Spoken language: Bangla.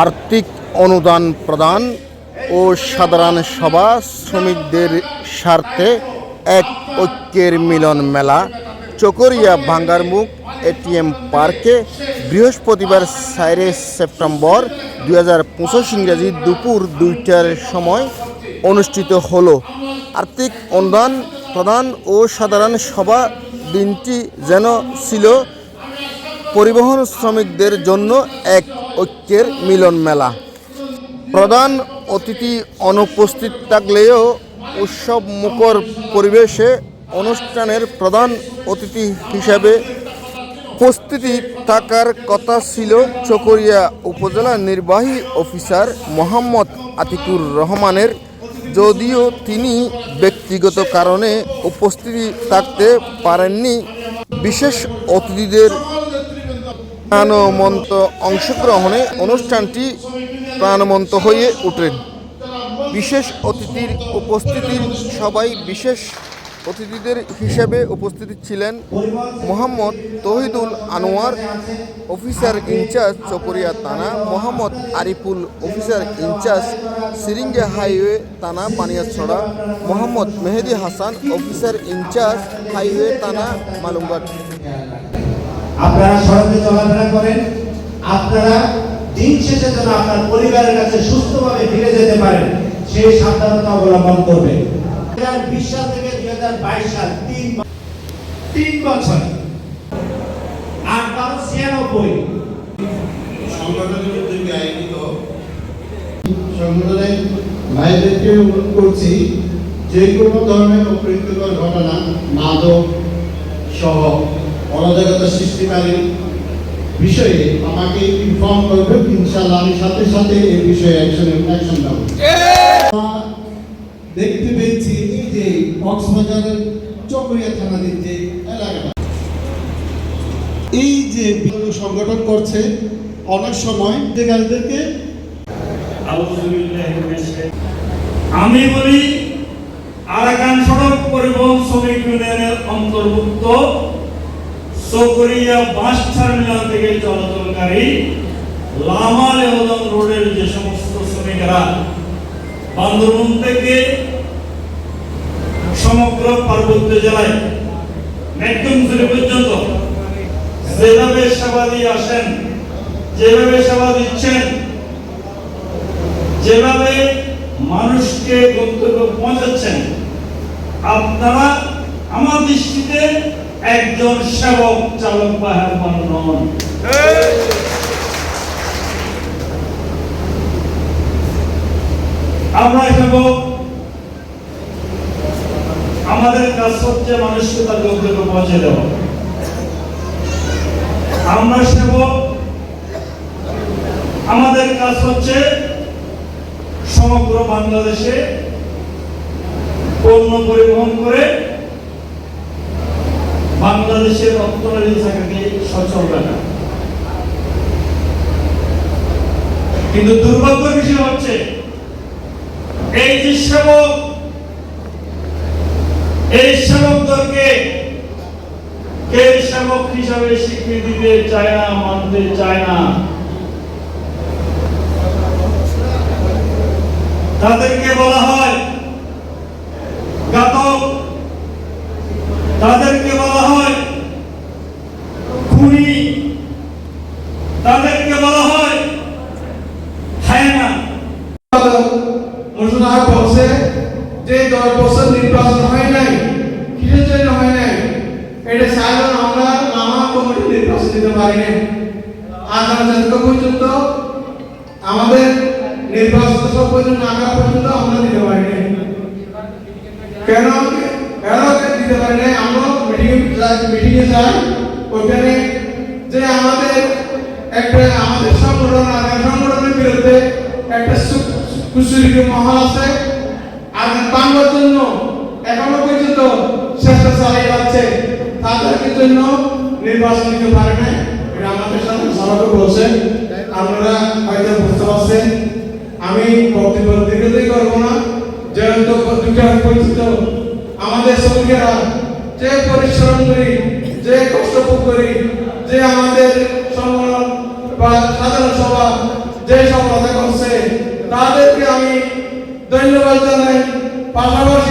আর্থিক অনুদান প্রদান ও সাধারণ সভা শ্রমিকদের স্বার্থে এক ঐক্যের মিলন মেলা, চকরিয়া ভাঙ্গারমুখ এটিএম পার্কে বৃহস্পতিবার চারে সেপ্টেম্বর দুই হাজার পঁচিশ ইংরাজি দুপুর দুইটার সময় অনুষ্ঠিত হল। আর্থিক অনুদান প্রদান ও সাধারণ সভা দিনটি যেন ছিল পরিবহন শ্রমিকদের জন্য এক ঐক্যের মিলন মেলা। প্রধান অতিথি অনুপস্থিত থাকলেও উৎসব মুখর পরিবেশে অনুষ্ঠানের প্রধান অতিথি হিসাবে উপস্থিতি থাকার কথা ছিল চকরিয়া উপজেলা নির্বাহী অফিসার মোহাম্মদ আতিকুর রহমানের। যদিও তিনি ব্যক্তিগত কারণে উপস্থিতি থাকতে পারেননি। বিশেষ অতিথিদের প্রাণমন্ত অংশগ্রহণে অনুষ্ঠানটি প্রাণমন্ত হয়ে ওঠেন বিশেষ অতিথির উপস্থিতি, সবাই বিশেষ অতিথিদের হিসেবে উপস্থিত ছিলেন Mohammad Tohidul Anwar, officer in charge Chakaria থানা, Mohammad Ariful, officer in charge Siringa highway থানা, Paniachhara, Mohammad Mehedi Hasan, officer in charge highway থানা, মালুমবাগ। আপনারা সড়কে চলাফেরা করেন, আপনারা দিন শেষে যেন আপনার পরিবারের কাছে সুস্থভাবে ফিরে যেতে পারেন, সেই সাবধানতা অবলম্বন হাজার বিশ সাল থেকে দুই হাজার বাইশ সাল, তিন তিন বছর। আর বারো ছিয়ানব্বই। সংগঠনের ভাইদেরকে অনুরোধ করছি, যে কোনো ধরনের অপ্রীতিকর ঘটনা, মাদক সহ অরাজকতা সৃষ্টিকারী বিষয়ে আমাকে ইনফর্ম করবে ইনশাআল্লাহ আমি সাথে সাথে এই বিষয়ে অ্যাকশন অ্যাকশন নেব। দেখতে পেয়েছি এই যে কক্সবাজারের চকরিয়া থানাদের যে এলাকাটা। এই যে সংগঠন করছে, অনেক সময় যে গাড়িদেরকে আমি বলি, আরাকান সড়ক পরিবহন শ্রমিক ইউনিয়নের অন্তর্ভুক্ত চকরিয়া বাস টার্মিনাল থেকে চলাচলকারী লামা লেহদম রোডের যে সমস্ত শ্রমিকেরা বান্দরবন থেকে সমগ্র পার্বত্য জেলায় মেকদমজুরি পর্যন্ত যেভাবে সেবা দিয়ে আসেন, যেভাবে সেবা দিচ্ছেন, যেভাবে মানুষকে গন্তব্যে পৌঁছাচ্ছেন, আপনারা আমার দৃষ্টিতে একজন সেবক চালক বা হেল্পার নন। আমরা সেবক। আমাদের কাজ হচ্ছে মানুষকে তার গন্তব্যে পৌঁছে দেওয়া। আমরা সেবক। আমাদের কাজ হচ্ছে সমগ্র বাংলাদেশে পণ্য পরিবহন করে বাংলাদেশের অর্থনৈতিক শাখাকে সচল রাখা। কিন্তু দুর্ভাগ্য বিষয় হচ্ছে, এই যে সেবক, এই সেবকদেরকে কে সেবক হিসাবে স্বীকৃতি দিতে চায় না, মানতে চায় না, তাদেরকে বলা হয় তাদেরকে বলা হয় খুনি। তাদেরকে বলা হয় যে দশ বছর হয় নাই জন্য হয় নাই? এটা আমরা পারি পর্যন্ত আমাদের সব পর্যন্ত পর্যন্ত আমরা পারি না কেন কেন দিতে পারি না আমরা যাই মিটিং এ যাই ওখানে যে আমাদের একটা আমাদের সংগঠন আগামী সংগঠনের বিরুদ্ধে একটা কুসুরিকে মহল আছে। আর বাংলার জন্য এখনও পর্যন্ত চেষ্টা চালিয়ে যাচ্ছে তাদেরকে জন্য নির্বাচন দিতে পারে না এটা আমাদের সাথে সবাইকে বলছে আপনারা হয়তো বুঝতে পারছেন, আমি বক্তব্য দীর্ঘতই করব না। যেহেতু দুটা পরিচিত আমাদের শ্রমিকেরা যে পরিশ্রম করি, যে কষ্ট করি, যে আমাদের সম্মেলন বা সাধারণ সভা যে সফলতা করছে তাদেরকে আমি ধন্যবাদ জানাই। পাশাপাশি